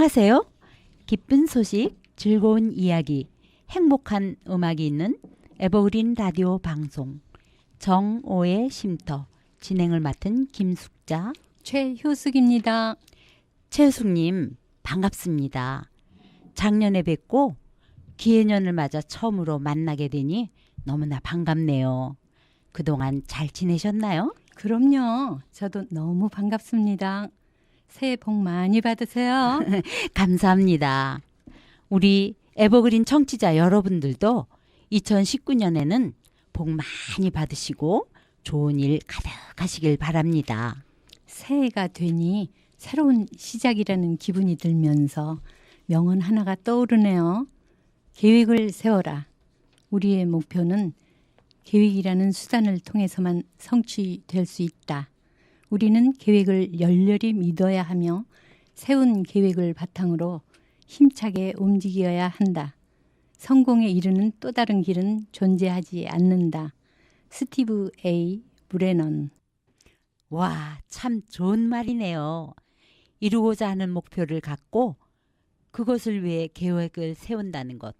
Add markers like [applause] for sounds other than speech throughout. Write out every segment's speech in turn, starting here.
안녕하세요. 기쁜 소식, 즐거운 이야기, 행복한 음악이 있는 에버그린 라디오 방송 정오의 쉼터 진행을 맡은 김숙자 최효숙입니다. 최숙님 반갑습니다. 작년에 뵙고 기해년을 맞아 처음으로 만나게 되니 너무나 반갑네요. 그동안 잘 지내셨나요? 그럼요. 저도 너무 반갑습니다. 새해 복 많이 받으세요. [laughs] 감사합니다. 우리 에버그린 청취자 여러분들도 2019년에는 복 많이 받으시고 좋은 일 가득하시길 바랍니다. 새해가 되니 새로운 시작이라는 기분이 들면서 명언 하나가 떠오르네요. 계획을 세워라. 우리의 목표는 계획이라는 수단을 통해서만 성취될 수 있다. 우리는 계획을 열렬히 믿어야 하며 세운 계획을 바탕으로 힘차게 움직여야 한다. 성공에 이르는 또 다른 길은 존재하지 않는다. 스티브 A. 브레넌 와, 참 좋은 말이네요. 이루고자 하는 목표를 갖고 그것을 위해 계획을 세운다는 것.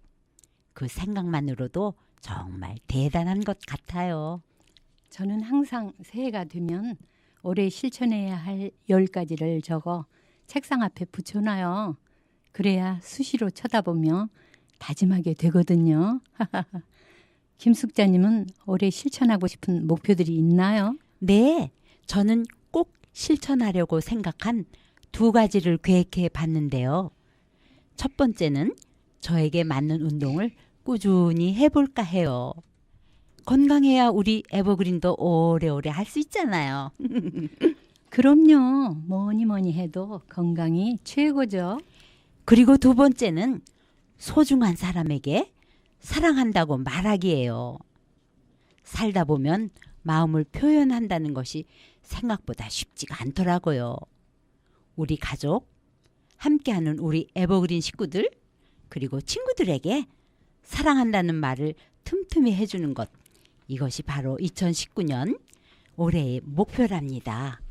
그 생각만으로도 정말 대단한 것 같아요. 저는 항상 새해가 되면 올해 실천해야 할 열 가지를 적어 책상 앞에 붙여놔요. 그래야 수시로 쳐다보며 다짐하게 되거든요. [laughs] 김숙자님은 올해 실천하고 싶은 목표들이 있나요? 네, 저는 꼭 실천하려고 생각한 두 가지를 계획해 봤는데요. 첫 번째는 저에게 맞는 운동을 꾸준히 해볼까 해요. 건강해야 우리 에버그린도 오래오래 할 수 있잖아요. [laughs] 그럼요. 뭐니 뭐니 해도 건강이 최고죠. 그리고 두 번째는 소중한 사람에게 사랑한다고 말하기예요. 살다 보면 마음을 표현한다는 것이 생각보다 쉽지가 않더라고요. 우리 가족, 함께하는 우리 에버그린 식구들, 그리고 친구들에게 사랑한다는 말을 틈틈이 해주는 것. 이것이 바로 2019년 올해의 목표랍니다.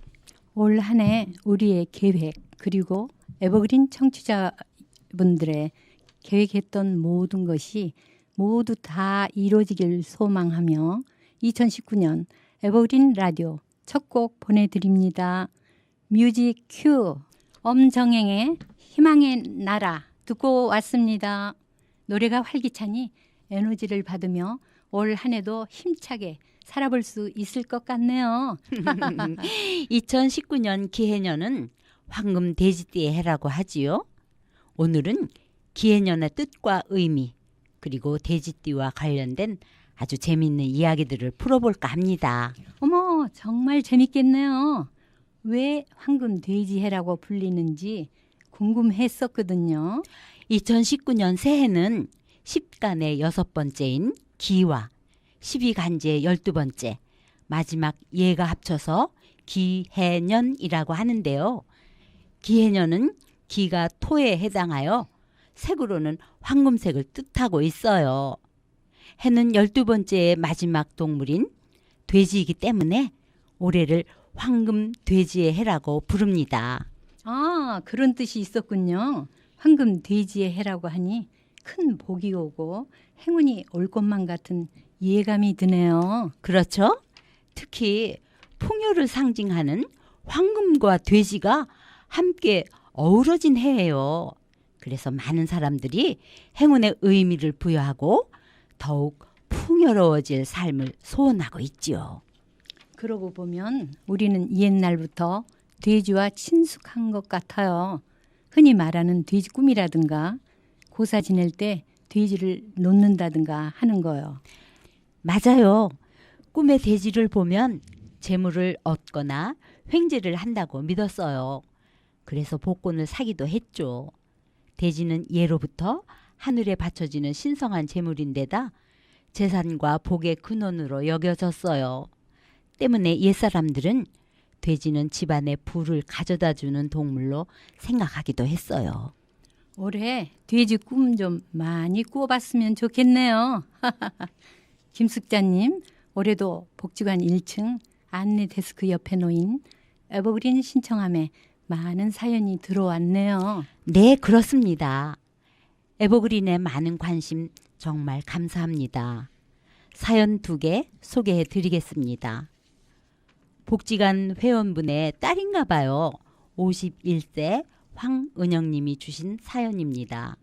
올 한 해 우리의 계획 그리고 에버그린 청취자분들의 계획했던 모든 것이 모두 다 이루어지길 소망하며 2019년 에버그린 라디오 첫 곡 보내드립니다. 뮤직 큐 엄정행의 희망의 나라 듣고 왔습니다. 노래가 활기차니 에너지를 받으며 올 한 해도 힘차게 살아볼 수 있을 것 같네요. [laughs] 2019년 기해년은 황금 돼지띠의 해라고 하지요. 오늘은 기해년의 뜻과 의미 그리고 돼지띠와 관련된 아주 재미있는 이야기들을 풀어볼까 합니다. 어머, 정말 재밌겠네요. 왜 황금 돼지해라고 불리는지 궁금했었거든요. 2019년 새해는 10간의 여섯 번째인 기와 12간제의 열두 번째 마지막 예가 합쳐서 기해년이라고 하는데요. 기해년은 기가 토에 해당하여 색으로는 황금색을 뜻하고 있어요. 해는 열두 번째의 마지막 동물인 돼지이기 때문에 올해를 황금 돼지의 해라고 부릅니다. 아, 그런 뜻이 있었군요. 황금 돼지의 해라고 하니 큰 복이 오고 행운이 올 것만 같은 이해감이 드네요. 그렇죠? 특히 풍요를 상징하는 황금과 돼지가 함께 어우러진 해예요. 그래서 많은 사람들이 행운의 의미를 부여하고 더욱 풍요로워질 삶을 소원하고 있지요. 그러고 보면 우리는 옛날부터 돼지와 친숙한 것 같아요. 흔히 말하는 돼지 꿈이라든가 고사 지낼 때 돼지를 놓는다든가 하는 거요. 맞아요. 꿈의 돼지를 보면 재물을 얻거나 횡재를 한다고 믿었어요. 그래서 복권을 사기도 했죠. 돼지는 예로부터 하늘에 바쳐지는 신성한 재물인데다 재산과 복의 근원으로 여겨졌어요. 때문에 옛사람들은 돼지는 집안에 부를 가져다 주는 동물로 생각하기도 했어요. 올해 돼지 꿈 좀 많이 꾸어봤으면 좋겠네요. [laughs] 김숙자님, 올해도 복지관 1층 안내 데스크 옆에 놓인 에버그린 신청함에 많은 사연이 들어왔네요. 네, 그렇습니다. 에버그린에 많은 관심 정말 감사합니다. 사연 두 개 소개해 드리겠습니다. 복지관 회원분의 딸인가 봐요. 51세 황은영님이 주신 사연입니다.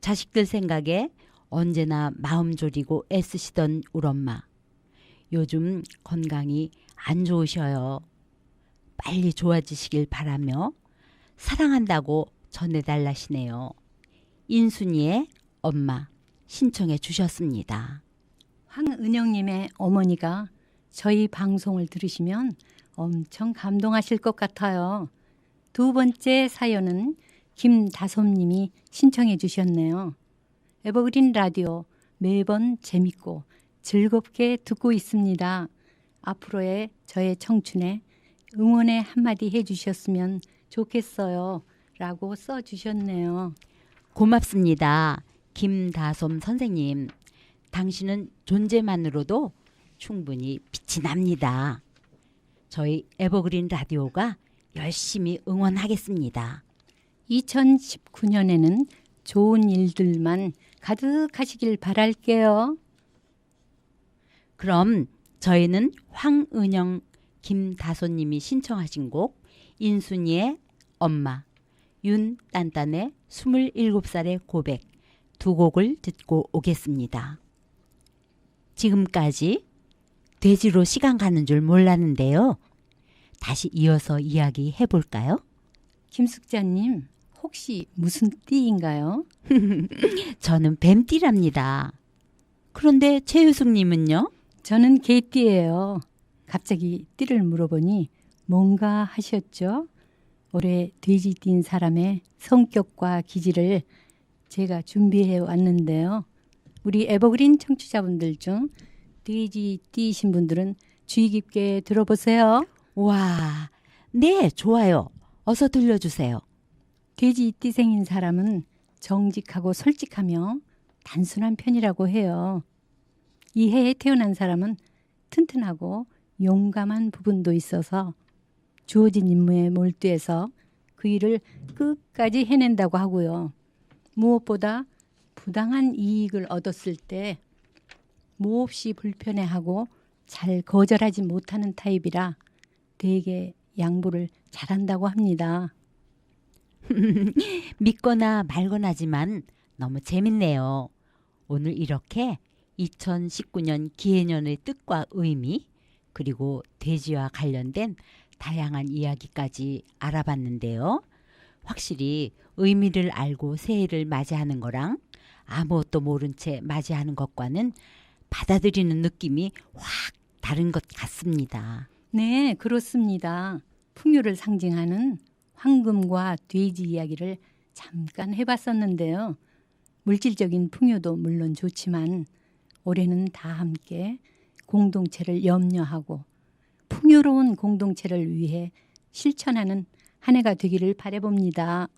자식들 생각에 언제나 마음 졸이고 애쓰시던 울엄마. 요즘 건강이 안 좋으셔요. 빨리 좋아지시길 바라며 사랑한다고 전해달라시네요. 인순이의 엄마 신청해 주셨습니다. 황은영님의 어머니가 저희 방송을 들으시면 엄청 감동하실 것 같아요. 두 번째 사연은 김다솜님이 신청해 주셨네요. 에버그린 라디오 매번 재밌고 즐겁게 듣고 있습니다. 앞으로의 저의 청춘에 응원의 한마디 해주셨으면 좋겠어요. 라고 써주셨네요. 고맙습니다. 김다솜 선생님. 당신은 존재만으로도 충분히 빛이 납니다. 저희 에버그린 라디오가 열심히 응원하겠습니다. 2019년에는 좋은 일들만 가득하시길 바랄게요. 그럼 저희는 황은영 김다솜님이 신청하신 곡 인순이의 엄마 윤딴딴의 27살의 고백 두 곡을 듣고 오겠습니다. 지금까지 돼지로 시간 가는 줄 몰랐는데요. 다시 이어서 이야기 해 볼까요? 김숙자님, 혹시 무슨 띠인가요? [laughs] 저는 뱀띠랍니다. 그런데 최유숙님은요? 저는 개띠예요. 갑자기 띠를 물어보니 뭔가 하셨죠? 올해 돼지띠인 사람의 성격과 기질을 제가 준비해 왔는데요. 우리 에버그린 청취자분들 중 돼지띠이신 분들은 주의 깊게 들어보세요. 와, 네, 좋아요. 어서 들려주세요. 돼지띠생인 사람은 정직하고 솔직하며 단순한 편이라고 해요. 이 해에 태어난 사람은 튼튼하고 용감한 부분도 있어서 주어진 임무에 몰두해서 그 일을 끝까지 해낸다고 하고요. 무엇보다 부당한 이익을 얻었을 때 몹시 불편해하고 잘 거절하지 못하는 타입이라 되게 양보를 잘한다고 합니다. [laughs] 믿거나 말거나지만 너무 재밌네요. 오늘 이렇게 2019년 기해년의 뜻과 의미 그리고 돼지와 관련된 다양한 이야기까지 알아봤는데요. 확실히 의미를 알고 새해를 맞이하는 거랑 아무것도 모른 채 맞이하는 것과는 받아들이는 느낌이 확 다른 것 같습니다. 네, 그렇습니다. 풍요를 상징하는 황금과 돼지 이야기를 잠깐 해봤었는데요. 물질적인 풍요도 물론 좋지만 올해는 다 함께 공동체를 염려하고 풍요로운 공동체를 위해 실천하는 한 해가 되기를 바라봅니다.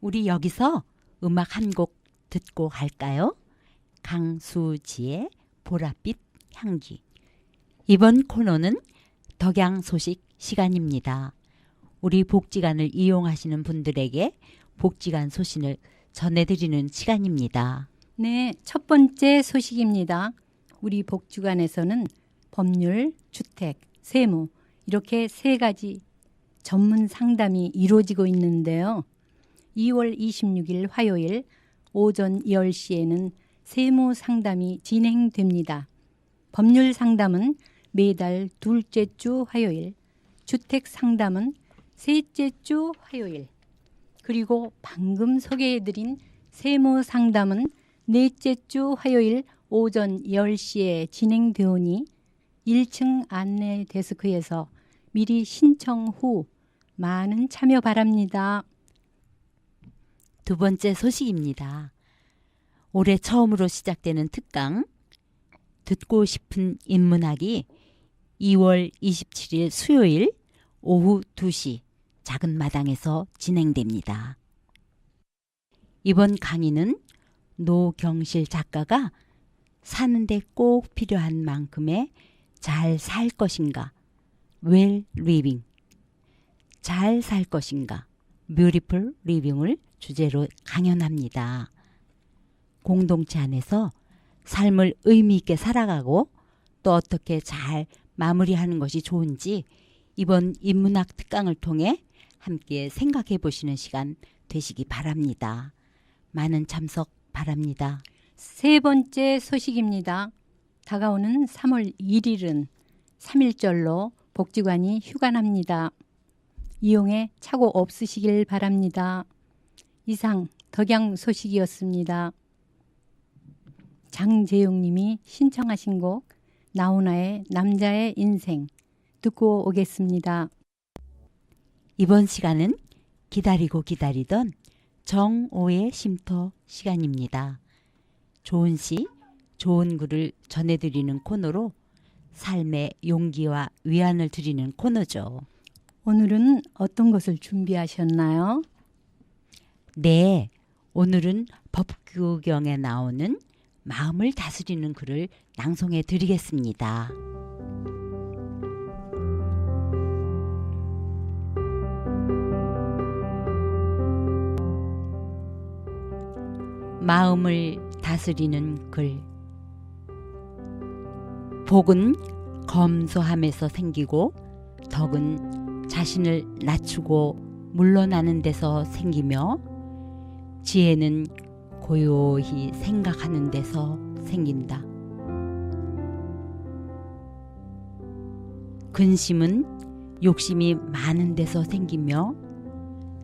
우리 여기서 음악 한 곡 듣고 갈까요? 강수지의 보랏빛 향기. 이번 코너는 덕양 소식 시간입니다. 우리 복지관을 이용하시는 분들에게 복지관 소식을 전해드리는 시간입니다. 네, 첫 번째 소식입니다. 우리 복지관에서는 법률, 주택, 세무 이렇게 세 가지 전문 상담이 이루어지고 있는데요. 2월 26일 화요일 오전 10시에는 세무 상담이 진행됩니다. 법률 상담은 매달 둘째 주 화요일, 주택 상담은 셋째 주 화요일, 그리고 방금 소개해드린 세무 상담은 넷째 주 화요일 오전 10시에 진행되오니 1층 안내 데스크에서 미리 신청 후 많은 참여 바랍니다. 두 번째 소식입니다. 올해 처음으로 시작되는 특강 듣고 싶은 인문학이 2월 27일 수요일 오후 2시 작은 마당에서 진행됩니다. 이번 강의는 노경실 작가가 사는데 꼭 필요한 만큼의 잘 살 것인가, well living, 잘 살 것인가, 뮤리풀 리빙을 주제로 강연합니다. 공동체 안에서 삶을 의미 있게 살아가고 또 어떻게 잘 마무리하는 것이 좋은지 이번 인문학 특강을 통해 함께 생각해 보시는 시간 되시기 바랍니다. 많은 참석 바랍니다. 세 번째 소식입니다. 다가오는 3월 1일은 3일절로 복지관이 휴관합니다. 이용에 착오 없으시길 바랍니다. 이상 덕양 소식이었습니다. 장재용 님이 신청하신 곡 나훈아의 남자의 인생 듣고 오겠습니다. 이번 시간은 기다리고 기다리던 정오의 쉼터 시간입니다. 좋은 시, 좋은 글을 전해드리는 코너로 삶의 용기와 위안을 드리는 코너죠. 오늘은 어떤 것을 준비하셨나요? 네, 오늘은 법규경에 나오는 마음을 다스리는 글을 낭송해 드리겠습니다. 마음을 다스리는 글. 복은 검소함에서 생기고 덕은 자신을 낮추고 물러나는 데서 생기며 지혜는 고요히 생각하는 데서 생긴다. 근심은 욕심이 많은 데서 생기며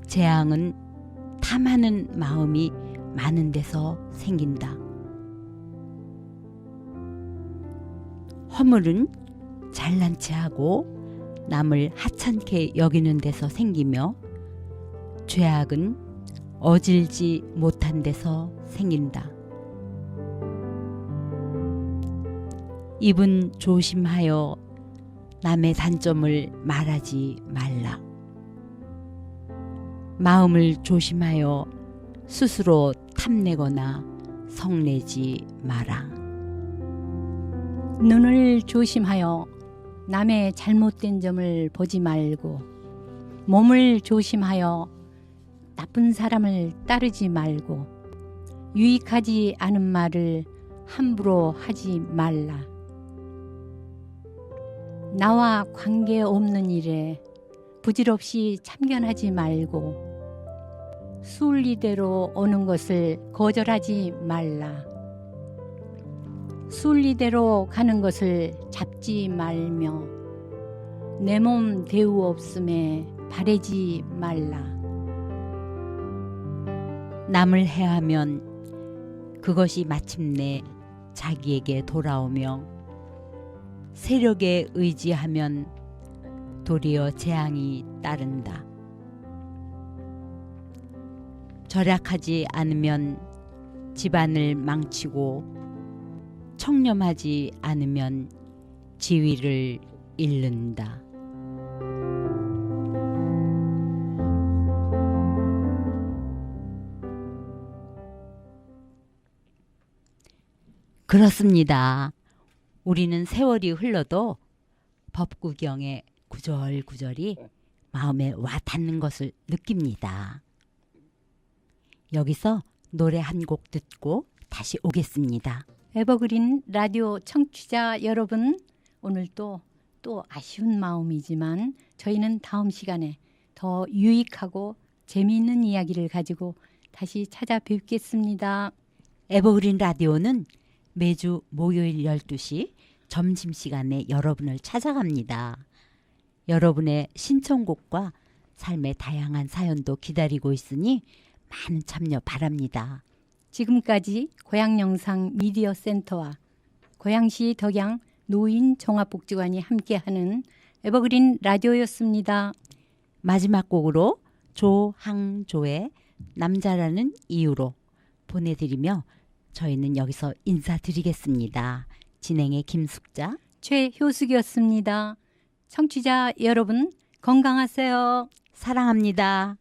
재앙은 탐하는 마음이 많은 데서 생긴다. 허물은 잘난 체하고 남을 하찮게 여기는 데서 생기며 죄악은 어질지 못한 데서 생긴다. 입은 조심하여 남의 단점을 말하지 말라. 마음을 조심하여 스스로 탐내거나 성내지 마라. 눈을 조심하여 남의 잘못된 점을 보지 말고 몸을 조심하여 나쁜 사람을 따르지 말고 유익하지 않은 말을 함부로 하지 말라. 나와 관계없는 일에 부질없이 참견하지 말고 순리대로 오는 것을 거절하지 말라. 순리대로 가는 것을 잡지 말며 내 몸 대우 없음에 바래지 말라. 남을 해하면 그것이 마침내 자기에게 돌아오며 세력에 의지하면 도리어 재앙이 따른다. 절약하지 않으면 집안을 망치고 청렴하지 않으면 지위를 잃는다. 그렇습니다. 우리는 세월이 흘러도 법구경의 구절구절이 마음에 와 닿는 것을 느낍니다. 여기서 노래 한 곡 듣고 다시 오겠습니다. 에버그린 라디오 청취자 여러분, 오늘도 또 아쉬운 마음이지만 저희는 다음 시간에 더 유익하고 재미있는 이야기를 가지고 다시 찾아뵙겠습니다. 에버그린 라디오는 매주 목요일 12시 점심시간에 여러분을 찾아갑니다. 여러분의 신청곡과 삶의 다양한 사연도 기다리고 있으니 많은 참여 바랍니다. 지금까지 고향영상 미디어 센터와 고향시 덕양 노인 종합복지관이 함께하는 에버그린 라디오였습니다. 마지막 곡으로 조항조의 남자라는 이유로 보내드리며 저희는 여기서 인사드리겠습니다. 진행의 김숙자, 최효숙이었습니다. 청취자 여러분 건강하세요. 사랑합니다.